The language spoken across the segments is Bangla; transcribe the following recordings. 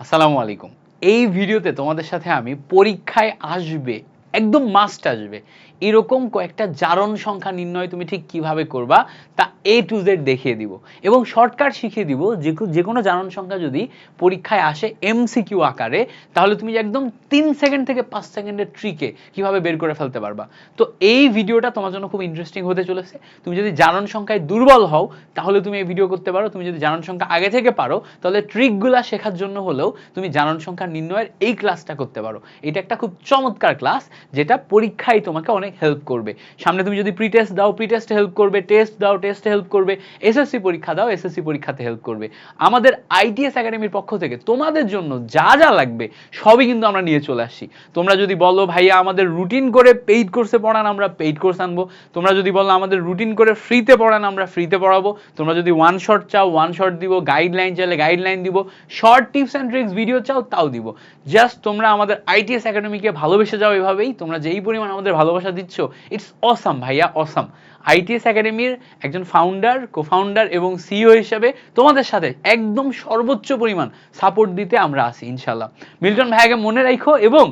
আসসালামু আলাইকুম। এই ভিডিওতে তোমাদের সাথে আমি পরীক্ষায় আসবে, একদম মাস্ট আসবে। এরকম কয়েকটা জারণ সংখ্যা নির্ণয় তুমি ঠিক কীভাবে করবা তা এ টু জেড দেখিয়ে দিব এবং শর্টকাট শিখিয়ে দিব যে যে কোনো জারণ সংখ্যা যদি পরীক্ষায় আসে এমসিকিউ আকারে, তাহলে তুমি একদম তিন সেকেন্ড থেকে পাঁচ সেকেন্ডের ট্রিকে কীভাবে বের করে ফেলতে পারবা। তো এই ভিডিওটা তোমার জন্য খুব ইন্টারেস্টিং হতে চলেছে। তুমি যদি জারণ সংখ্যায় দুর্বল হও, তাহলে তুমি এই ভিডিও করতে পারো। তুমি যদি জারণ সংখ্যা আগে থেকে পারো, তাহলে ট্রিকগুলা শেখার জন্য হলেও তুমি জারণ সংখ্যা নির্ণয়ের এই ক্লাসটা করতে পারো। এটা একটা খুব চমৎকার ক্লাস যেটা পরীক্ষায় তোমাকে অনেক হেল্প করবে। সামনে তুমি যদি প্রি টেস্ট দাও প্রি টেস্টে হেল্প করবে টেস্ট দাও টেস্টে হেল্প করবে এসএসসি পরীক্ষা দাও এসএসসি পরীক্ষাতে হেল্প করবে। আমাদের আইটিএস একাডেমির পক্ষ থেকে তোমাদের জন্য যা যা লাগবে, সবই কিন্তু আমরা নিয়ে চলে আসছি। তোমরা যদি বলো, ভাইয়া, আমাদের রুটিন করে পেইড কোর্সে পড়ান, আমরা পেইড কোর্স আনব। তোমরা যদি বলো, আমাদের রুটিন করে ফ্রিতে পড়ান, আমরা ফ্রিতে পড়াবো। তোমরা যদি ওয়ান শট চাও ওয়ান শট দিব গাইডলাইন চাইলে গাইডলাইন দিব short tips and tricks video চাও, তাও দিব। জাস্ট তোমরা আমাদের আইটিএস একাডেমিকে ভালোবেসে যাও এভাবেই। তোমরা যেই পরিমাণ আমাদের ভালোবাসা দিচ্ছ ইটস অসাম ভাইয়া অসাম আইটিএস একাডেমির একজন ফাউন্ডার কো ফাউন্ডার এবং সিইও হিসেবে তোমাদের সাথে একদম সর্বোচ্চ পরিমাণ সাপোর্ট দিতে আমরা আছি ইনশাল্লাহ মিল্টন ভাইয়াকে মনে রাখো এবং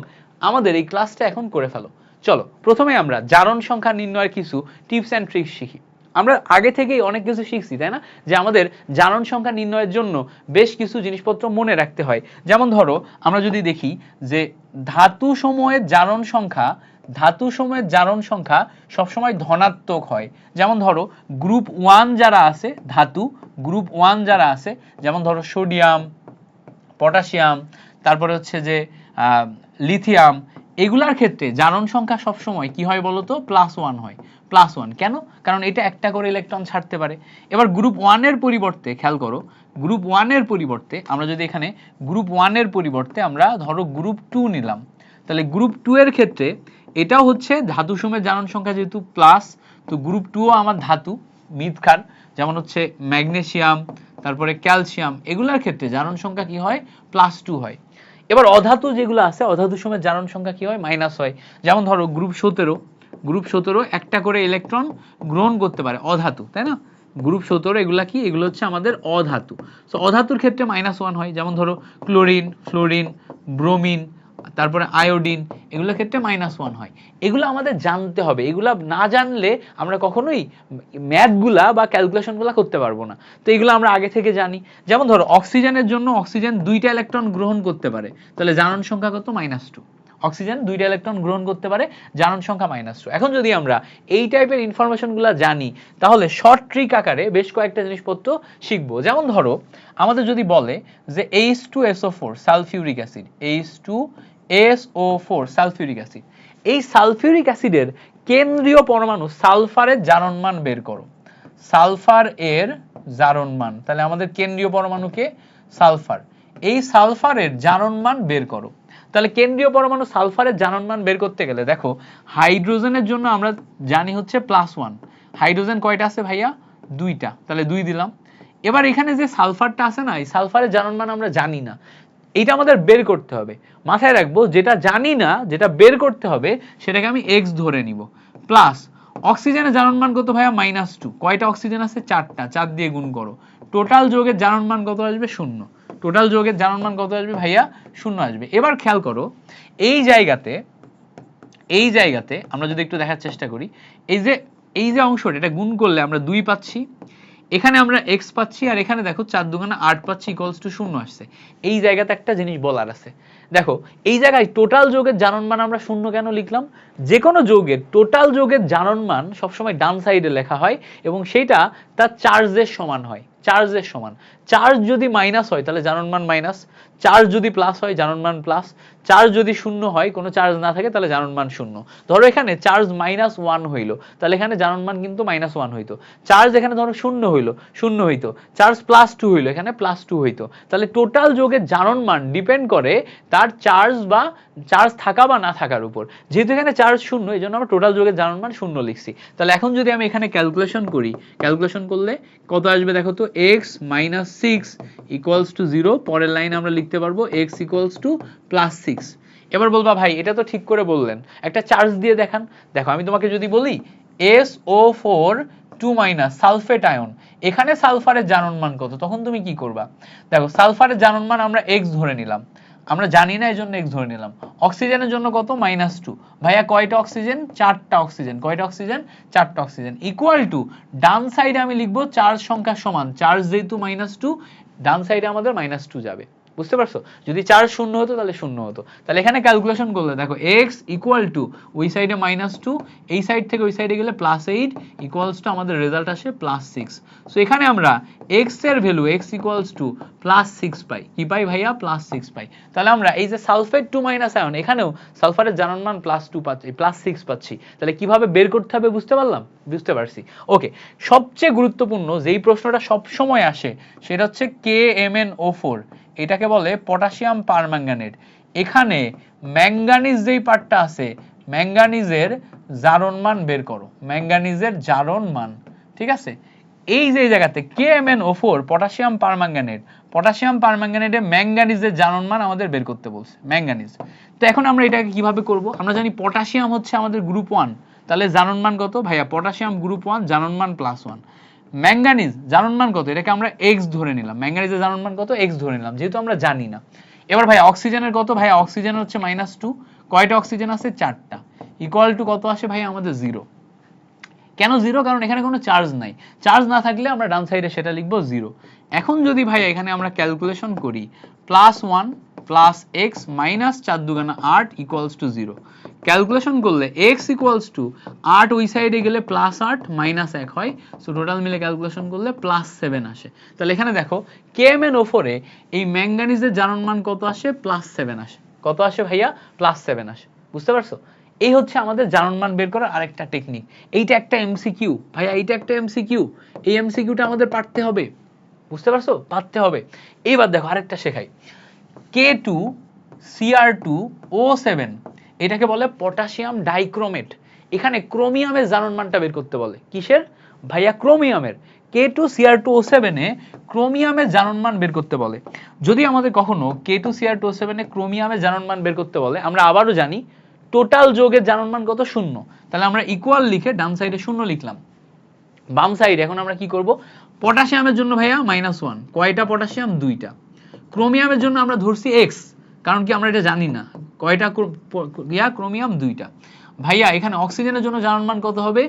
আমাদের এই ক্লাসটা এখন করে ফেলো। চলো, প্রথমে আমরা জারণ সংখ্যা নির্ণয়ের কিছু টিপস অ্যান্ড ট্রিক্স শিখি। আমরা আগে থেকেই অনেক কিছু শিখছি, তাই না? যে আমাদের জারণ সংখ্যা নির্ণয়ের জন্য বেশ কিছু জিনিসপত্র মনে রাখতে হয়। যেমন ধরো, আমরা যদি দেখি যে ধাতু সময়ের জারণ সংখ্যা, ধাতু সময়ের জারণ সংখ্যা সবসময় ধনাত্মক হয়। যেমন ধরো গ্রুপ ওয়ান যারা আছে, ধাতু গ্রুপ ওয়ান যারা আছে, যেমন ধরো সোডিয়াম পটাশিয়াম তারপরে হচ্ছে যে লিথিয়াম এগুলার ক্ষেত্রে জারণ সংখ্যা সবসময় কি হয় বলতো? প্লাস ওয়ান হয়। প্লাস ওয়ান কেন? কারণ এটা একটা করে ইলেকট্রন ছাড়তে পারে। এবার গ্রুপ ওয়ানের পরিবর্তে, খেয়াল করো গ্রুপ ওয়ানের পরিবর্তে, আমরা যদি এখানে গ্রুপ ওয়ানের পরিবর্তে আমরা ধরো গ্রুপ টু নিলাম, তাহলে গ্রুপ টু এর ক্ষেত্রে এটাও হচ্ছে ধাতু সময়ের জারণ সংখ্যা যেহেতু প্লাস তো গ্রুপ টুও আমার ধাতু, মিথকার, যেমন হচ্ছে ম্যাগনেসিয়াম তারপরে ক্যালসিয়াম এগুলার ক্ষেত্রে জারণ সংখ্যা কি হয়? প্লাস টু হয়। এবার অধাতু যেগুলো আছে, অধাতু সময়ের জারণ সংখ্যা কি হয়? মাইনাস হয়। যেমন ধরো গ্রুপ সতেরো গ্রুপ সতেরো একটা করে ইলেকট্রন গ্রহণ করতে পারে, অধাতু, তাই না? গ্রুপ সতেরো, এগুলা কি? এগুলো হচ্ছে আমাদের অধাতু। সো অধাতুর ক্ষেত্রে মাইনাস ওয়ান হয়, যেমন ধরো ক্লোরিন ফ্লোরিন ব্রোমিন তারপরে আয়োডিন এগুলোর ক্ষেত্রে মাইনাস ওয়ান হয়। এগুলো আমাদের জানতে হবে। এগুলো না জানলে আমরা কখনোই ম্যাথগুলা বা ক্যালকুলেশনগুলো করতে পারব না। তো এগুলো আমরা আগে থেকে জানি। যেমন ধরো অক্সিজেনের জন্য অক্সিজেন দুইটা ইলেকট্রন গ্রহণ করতে পারে। তাহলে জারণ সংখ্যা কত? মাইনাস টু অক্সিজেন, দুইটা ইলেকট্রন গ্রহণ করতে পারে জারণ সংখ্যা মাইনাস টু এখন যদি আমরা এই টাইপের ইনফরমেশনগুলো জানি, তাহলে শর্ট ট্রিক আকারে বেশ কয়েকটা জিনিসপত্র শিখব। যেমন ধরো, আমাদের যদি বলে যে H two SO four sulphuric acid H two S O four sulphuric acid এই সালফিউরিক অ্যাসিডের কেন্দ্রীয় পরমাণু সালফারের জারণ মান বের করো। সালফার এর জারণ মান তাহলে আমাদের কেন্দ্রীয় পরমাণুকে সালফার। এই সালফারের জারণ মান বের করো। তাহলে কেন্দ্রীয় পরমাণু সালফারের জারণমান বের করতে গেলে, দেখো, হাইড্রোজেনের জন্য আমরা জানি হচ্ছে প্লাস ওয়ান হাইড্রোজেন কয়টা আছে ভাইয়া? দুইটা। তাহলে দুই দিলাম। এবার এখানে যে সালফারটা আছে না, এই সালফারের জারণমান আমরা জানি না। এইটা আমাদের বের করতে হবে। মাথায় রাখব, যেটা জানি না, যেটা বের করতে হবে, সেটাকে আমি এক্স ধরে নিব। প্লাস অক্সিজেনের জারণমান কত ভাইয়া? মাইনাস টু কয়টা অক্সিজেন আছে? চারটা। চার দিয়ে গুণ করো। টোটাল যোগের জারণমান কত আসবে? শূন্য। টোটাল যোগের জারণমান কত আসবে ভাইয়া? শূন্য আসবে। এবার খেয়াল করো, এই জায়গাতে এই জায়গাতে আমরা যদি একটু দেখার চেষ্টা করি, এই যে এই যে অংশটা, এটা গুণ করলে আমরা দুই পাচ্ছি, এখানে আমরা এক্স পাচ্ছি, আর এখানে দেখো চার দুখানে আট পাচ্ছি ইকলস টু শূন্য আসছে। এই জায়গাতে একটা জিনিস বলার আছে। দেখো, এই জায়গায় টোটাল যোগের জারণমান আমরা শূন্য কেন লিখলাম? যে কোনো যোগের টোটাল যোগের জারণমান সবসময় ডান সাইডে লেখা হয় এবং সেটা তার চার্জের সমান হয়। চার্জের সমান। চার্জ যদি মাইনাস হয়, তাহলে জানন জারণমান মাইনাস। চার্জ যদি প্লাস হয় জারণমান প্লাস চার্জ যদি শূন্য হয়, কোনো চার্জ না থাকে, তাহলে জারণমান শূন্য। ধরো এখানে চার্জ মাইনাস ওয়ান হইল, তাহলে এখানে জারণমান কিন্তু মাইনাস ওয়ান হইতো। চার্জ এখানে ধরো শূন্য হইল, শূন্য হইতো। চার্জ প্লাস টু হইল, এখানে প্লাস টু হইতো। তাহলে টোটাল যোগের জানন জারণমান ডিপেন্ড করে তার চার্জ বা চার্জ থাকা বা না থাকার উপর। যেহেতু এখানে চার্জ শূন্য, এই জন্য আমরা টোটাল যোগের জানন জারণমান শূন্য লিখছি। তাহলে এখন যদি আমি এখানে ক্যালকুলেশন করি ক্যালকুলেশন করলে কত আসবে দেখো তো? X minus six equals to zero পরের লাইন আমরা লিখতে পারব X equals to plus six এবার বলবা, ভাই, এটা তো ঠিক করে বললেন। একটা চার্জ দিয়ে দেখান। দেখো, আমি তোমাকে যদি বলি S O four two minus sulphate ion এখানে সালফারের জারণ মান কত? তখন তুমি কি করবা? দেখো সালফারের জারণ মান আমরা এক্স ধরে নিলাম। আমরা জানি না এই জন্য এক্স ধরে নিলাম। অক্সিজেনের জন্য কত? মাইনাস টু ভাইয়া, কয়টা অক্সিজেন? চারটা অক্সিজেন। কয়টা অক্সিজেন? চারটা অক্সিজেন। ইকুয়াল টু ডান সাইডে আমি লিখব, চার্জ সংখ্যা সমান। চার্জ যেহেতু মাইনাস টু ডান সাইডে আমাদের মাইনাস টু যাবে। বুঝতে পারছ? যদি চার্জ শূন্য হতো, তাহলে শূন্য হতো। তাহলে এখানে ক্যালকুলেশন করলে, দেখো এক্স ইকুয়াল টু ওই সাইডে মাইনাস টু এই সাইড থেকে ওই সাইডে গেলে প্লাস এইট ইকুয়ালস টু আমাদের রেজাল্ট আসে প্লাস সিক্স সো এখানে আমরা এক্সের value X equals to plus six পাই। কি পাই ভাইয়া? প্লাস সিক্স পাই। তাহলে আমরা এই যে সালফেট টু মাইনাস আয়ন এখানেও সালফারের জারণ মান প্লাস টু পাচ্ছি প্লাস সিক্স পাচ্ছি। তাহলে কীভাবে বের করতে হবে বুঝতে পারলাম? বুঝতে পারছি। ওকে সবচেয়ে গুরুত্বপূর্ণ যেই প্রশ্নটা সবসময় আসে, সেটা হচ্ছে K M N O four এটাকে বলে পটাশিয়াম পারম্যাঙ্গানেট। এখানে ম্যাঙ্গানিজ যেই পার্টটা আছে, ম্যাঙ্গানিজের জারণ মান বের করো। ম্যাঙ্গানিজের জারণ মান ঠিক আছে? এই যে জায়গাতে K M N O four potassium permanganate. Potassium পারম্যাঙ্গানেটে ম্যাঙ্গানিজের জারণ মান আমাদের বের করতে বলছে, ম্যাঙ্গানিজ। তো এখন আমরা এটাকে কীভাবে করব? আমরা জানি পটাশিয়াম হচ্ছে আমাদের গ্রুপ ওয়ান। তাহলে জারণ মান কত? ভাইয়া, পটাশিয়াম গ্রুপ ওয়ান জারণ মান প্লাস ওয়ান। ম্যাঙ্গানিজ জারণ কত? এটাকে আমরা এক্স ধরে নিলাম। ম্যাঙ্গানিজের জারণ কত? এক্স ধরে নিলাম। যেহেতু আমরা জানি না। এবার ভাই অক্সিজেনের কত? ভাই অক্সিজেন হচ্ছে মাইনাস টু কয়টা অক্সিজেন আছে? চারটা। ইকুয়াল টু কত আসে ভাই? আমাদের জিরো কেন জিরো কারণ এখানে কোনো চার্জ নাই। চার্জ না থাকলে আমরা ডান সাইডে সেটা লিখব জিরো এখন যদি ভাই, এখানে আমরা ক্যালকুলেশন করি plus one plus X minus চার দুগানা আট ইকুয়ালস টু জিরো ক্যালকুলেশন করলে এক্স ইকুয়ালস টু আট ওই সাইডে গেলে প্লাস আট মাইনাস এক হয়। সো টোটাল মিলে ক্যালকুলেশন করলে প্লাস সেভেন আসে। তাহলে এখানে দেখো কে এম এন ওফোরে এই ম্যাঙ্গানিজের জারণ মান কত আসে? প্লাস সেভেন আসে। কত আসে ভাইয়া? প্লাস সেভেন আসে। বুঝতে পারছ? এই হচ্ছে আমাদের জারণ মান বের করার আরেকটা টেকনিক এইটা একটা এমসিকিউ ভাইয়া, এইটা একটা এমসিকিউ এই এমসিকিউটা আমাদের পারতে হবে। বুঝতে পারছ? পারতে হবে। এইবার দেখো আরেকটা শেখাই। K two CR two O seven এটাকে বলে পটাশিয়াম ডাইক্রোমেট। এখানে ক্রোমিয়ামের জারণ মানটা বের করতে বলে। কিসের? ভাইয়া ক্রোমিয়ামের। K two CR two O সেভেনে ক্রোমিয়ামের জারণ মান বের করতে বলে। যদি আমাদের কখনো K two CR two O সেভেনে ক্রোমিয়ামের জারণ মান বের করতে বলে, আমরা আবারও জানি টোটাল যোগের জারণ মান কত? শূন্য। তাহলে আমরা ইকুয়াল লিখে ডান সাইডে শূন্য লিখলাম। বাম সাইড এখন আমরা কি করব? পটাশিয়ামের জন্য ভাইয়া মাইনাস ওয়ান কয়টা পটাশিয়াম? দুইটা। ক্রোমিয়ামের জন্য আমরা ধরছি এক্স কারণ কি আমরা এটা জানি না। কয়টা ইয়া ক্রোমিয়াম দুইটা। ভাইয়া, এখানে অক্সিজেনের জন্য জারণ মান কত হবে?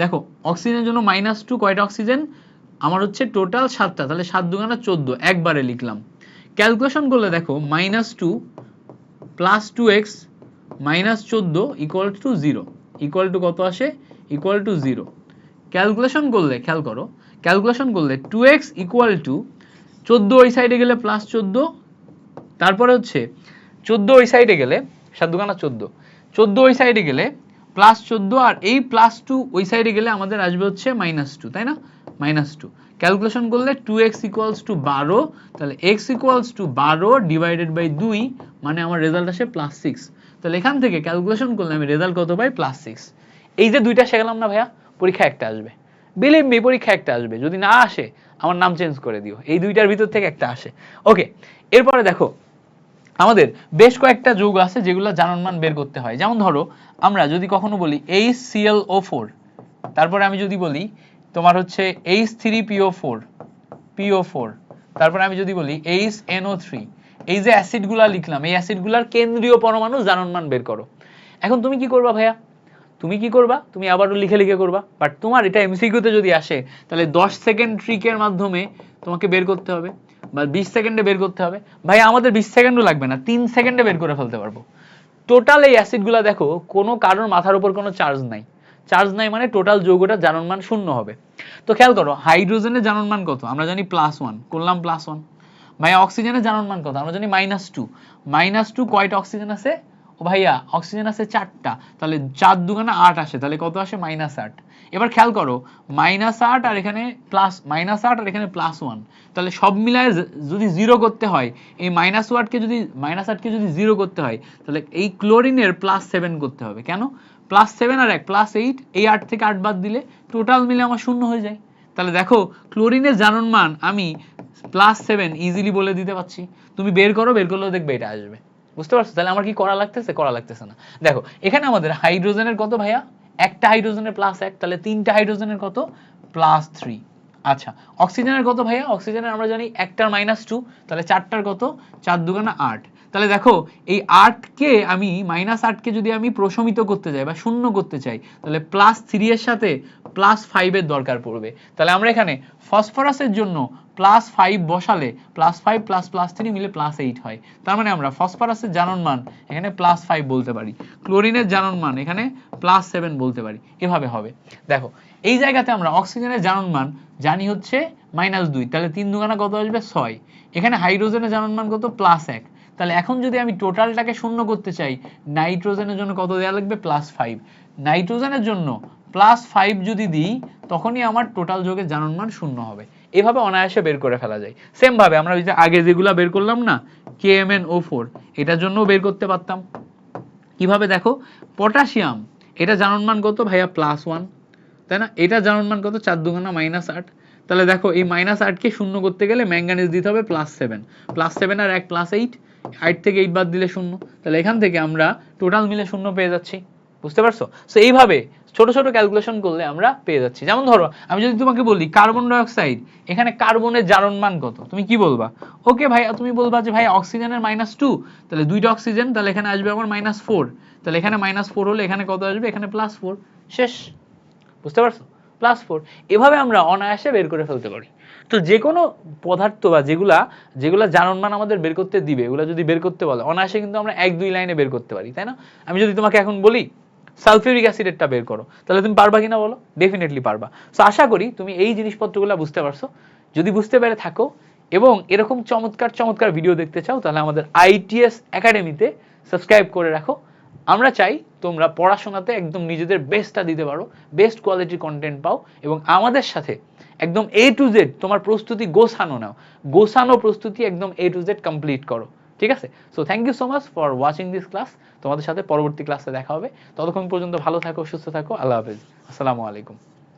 দেখো, অক্সিজেনের জন্য মাইনাস টু কয়টা অক্সিজেন? আমার হচ্ছে টোটাল সাতটা, তাহলে সাত দুগানা চোদ্দ, একবারে লিখলাম। ক্যালকুলেশন করলে দেখো minus two plus two X minus চোদ্দ equal to zero equal to কত আসে? ইকুয়াল টু জিরো ক্যালকুলেশন করলে, খেয়াল করো ক্যালকুলেশন করলে টু এক্স ইকুয়াল টু চোদ্দ ওই সাইডে গেলে প্লাস চোদ্দ। তারপরে হচ্ছে, চোদ্দ ওই সাইডে গেলে সাত দুগানা চোদ্দ। চোদ্দ ওই সাইডে গেলে প্লাস চোদ্দ, আর এই প্লাস টু ওই সাইডে গেলে আমাদের আসবে হচ্ছে মাইনাস টু তাই না? মাইনাস টু ক্যালকুলেশন করলে টু এক্স ইকুয়ালস টু বারো, তাহলে এক্স ইকুয়ালস টু বারো ডিভাইডেড বাই দুই মানে আমার রেজাল্ট আসে প্লাস সিক্স তাহলে এখান থেকে ক্যালকুলেশন করলে আমি রেজাল্ট কত পাই? প্লাস সিক্স এই যে দুইটা শেখালাম না ভাইয়া? পরীক্ষা একটা আসবে। বিলিভ মি পরীক্ষা একটা আসবে। যদি না আসে, আমার নাম চেঞ্জ করে দিও। এই দুইটার ভিতর থেকে একটা আসে। ওকে এরপরে দেখো, আমাদের বেশ কয়েকটা যৌগ আছে যেগুলো জারণ বের করতে হয়। যেমন ধরো, আমরা যদি কখনো বলি এইচ সিএল ও ফোর তারপরে আমি যদি বলি তোমার হচ্ছে H three PO four PO four তারপরে আমি যদি বলি এইচ এনও থ্রি এই যে অ্যাসিডগুলা লিখলাম, এই অ্যাসিডগুলার কেন্দ্রীয় পরমাণু জারণ বের করো। এখন তুমি কি করবা ভাইয়া? তুমি কি করবা? তুমি আবারও লিখে লিখে করবা। বাট তোমার এটা এমসিকিউতে যদি আসে, তাহলে দশ সেকেন্ড ট্রিকের মাধ্যমে তোমাকে বের করতে হবে বা বিশ সেকেন্ডে বের করতে হবে। ভাই, আমাদের বিশ সেকেন্ডও লাগবে না, তিন সেকেন্ডে বের করে ফেলতে পারব। টোটাল এই অ্যাসিডগুলো দেখো, কোনো কারোর মাথার উপর কোনো চার্জ নাই। চার্জ নাই মানে টোটাল যৌগটা জারণ মান শূন্য হবে। তো খেয়াল করো হাইড্রোজেনের জানন মান কত? আমরা জানি প্লাস ওয়ান করলাম প্লাস ওয়ান ভাই অক্সিজেনের জারণ মান কত? আমরা জানি মাইনাস টু মাইনাস টু কয়টা অক্সিজেন আছে? ভাইয়া অক্সিজেন আছে চারটা, তাহলে চার দুগানা আট আসে, তাহলে কত আসে? মাইনাস আট। এবার খেয়াল করো মাইনাস আট আর এখানে প্লাস মাইনাস আট আর এখানে প্লাস ওয়ান তাহলে সব মিলায় যদি জিরো করতে হয়, এই মাইনাস ওয়াটকে যদি মাইনাস আটকে যদি জিরো করতে হয়, তাহলে এই ক্লোরিনের প্লাস সেভেন করতে হবে। কেন? প্লাস সেভেন আর এক প্লাস এইট এই আট থেকে আট বাদ দিলে টোটাল মিলে আমার শূন্য হয়ে যায়। তাহলে দেখো ক্লোরিনের জারণ মান আমি প্লাস সেভেন ইজিলি বলে দিতে পারছি। তুমি বের করো, বের করলেও দেখবে এটা আসবে। বুঝতে পারছ? তাহলে আমার কি করা লাগতেছে? করা লাগতেছে না। দেখো, এখানে আমাদের হাইড্রোজেনের কত ভাইয়া? একটা হাইড্রোজেনের প্লাস এক, তাহলে তিনটা হাইড্রোজেনের কত? প্লাস থ্রি আচ্ছা অক্সিজেনের কত ভাইয়া? অক্সিজেনের আমরা জানি একটার মাইনাস টু তাহলে চারটার কত? চার দুগানা আট। তাহলে দেখো, এই আটকে আমি মাইনাস আটকে যদি আমি প্রশমিত করতে যাই বা শূন্য করতে চাই, তাহলে প্লাস থ্রি এর সাথে প্লাস ফাইভের দরকার পড়বে। তাহলে আমরা এখানে ফসফরাসের জন্য প্লাস ফাইভ বসালে plus five plus plus three মিলে প্লাস এইট হয়। তার মানে আমরা ফসফরাসের জানন মান এখানে প্লাস ফাইভ বলতে পারি। ক্লোরিনের জানন মান এখানে প্লাস সেভেন বলতে পারি। এভাবে হবে। দেখো, এই জায়গাতে আমরা অক্সিজেনের জানন মান জানি হচ্ছে মাইনাস দুই। তাহলে তিন দুগানা কত আসবে? ছয়। এখানে হাইড্রোজেনের জানন মান কত? প্লাস এক। তাহলে এখন যদি আমি টোটালটাকে শূন্য করতে চাই নাইট্রোজেনের জন্য কত দেওয়া লাগবে? প্লাস ফাইভ নাইট্রোজেনের জন্য প্লাস ফাইভ যদি দিই, তখনই আমার টোটাল যোগের জানন মান শূন্য হবে। এভাবে অনায়াসে বের করে ফেলা যায়। সেম ভাবে আমরা ওই যে আগে যেগুলা বের করলাম না K M N O four এটার জন্যও বের করতে পারতাম। কীভাবে দেখো? পটাশিয়াম এটা জানন মান কত ভাইয়া? প্লাস ওয়ান তাই না? এটা জানন মান কত? চার দুগানা মাইনাস আট। তাহলে দেখো, এই মাইনাস আটকে শূন্য করতে গেলে ম্যাঙ্গানিজ দিতে হবে প্লাস সেভেন প্লাস সেভেন আর এক প্লাস এইট আট থেকে এইট বাদ দিলে শূন্য। তাহলে এখান থেকে আমরা টোটাল মিলে শূন্য পেয়ে যাচ্ছি। বুঝতে পারছ? সো এইভাবে ছোট ছোট ক্যালকুলেশন করলে আমরা পেয়ে যাচ্ছি। যেমন ধরো, আমি যদি তোমাকে বলি কার্বন ডাইঅক্সাইড এখানে কার্বনের জারণ মান কত? তুমি কি বলবা? ওকে ভাইয়া, তুমি বলবা যে ভাই অক্সিজেনের মাইনাস টু তাহলে দুইটা অক্সিজেন তাহলে এখানে আসবে আমার মাইনাস ফোর তাহলে এখানে মাইনাস ফোর হলে এখানে কত আসবে? এখানে প্লাস ফোর শেষ। বুঝতে পারছ? প্লাস ফোর এভাবে আমরা অনায়াসে বের করে ফেলতে পারি। তো যে কোনো পদার্থ বা যেগুলা যেগুলা জাননমান আমাদের বের করতে দিবে, এগুলা যদি বের করতে বলে, অনায়াসে কিন্তু আমরা এক দুই লাইনে বের করতে পারি, তাই না? আমি যদি তোমাকে এখন বলি সালফিউরিক অ্যাসিডেরটা বের করো। তাহলে তুমি পারবা কিনা বলো? ডেফিনেটলি পারবা। সো আশা করি তুমি এই জিনিসপত্রগুলো বুঝতে পারছ। যদি বুঝতে পেরে থাকো এবং এরকম চমৎকার চমৎকার ভিডিও দেখতে চাও, তাহলে আমাদের আইটিএস একাডেমিতে সাবস্ক্রাইব করে রাখো। আমরা চাই তোমরা পড়াশোনাতে একদম নিজেদের বেস্টটা দিতে পারো বেস্ট কোয়ালিটির কন্টেন্ট পাও এবং আমাদের সাথে একদম এ টু জেড তোমার প্রস্তুতি গোছানো নাও। গোছানো প্রস্তুতি একদম এ টু জেড কমপ্লিট করো। ঠিক আছে? So thank you so much for watching this class তোমাদের সাথে পরবর্তী ক্লাসে দেখা হবে। ততক্ষণ পর্যন্ত ভালো থাকো, সুস্থ থাকো। আল্লাহ হাফেজ। আসসালামু আলাইকুম।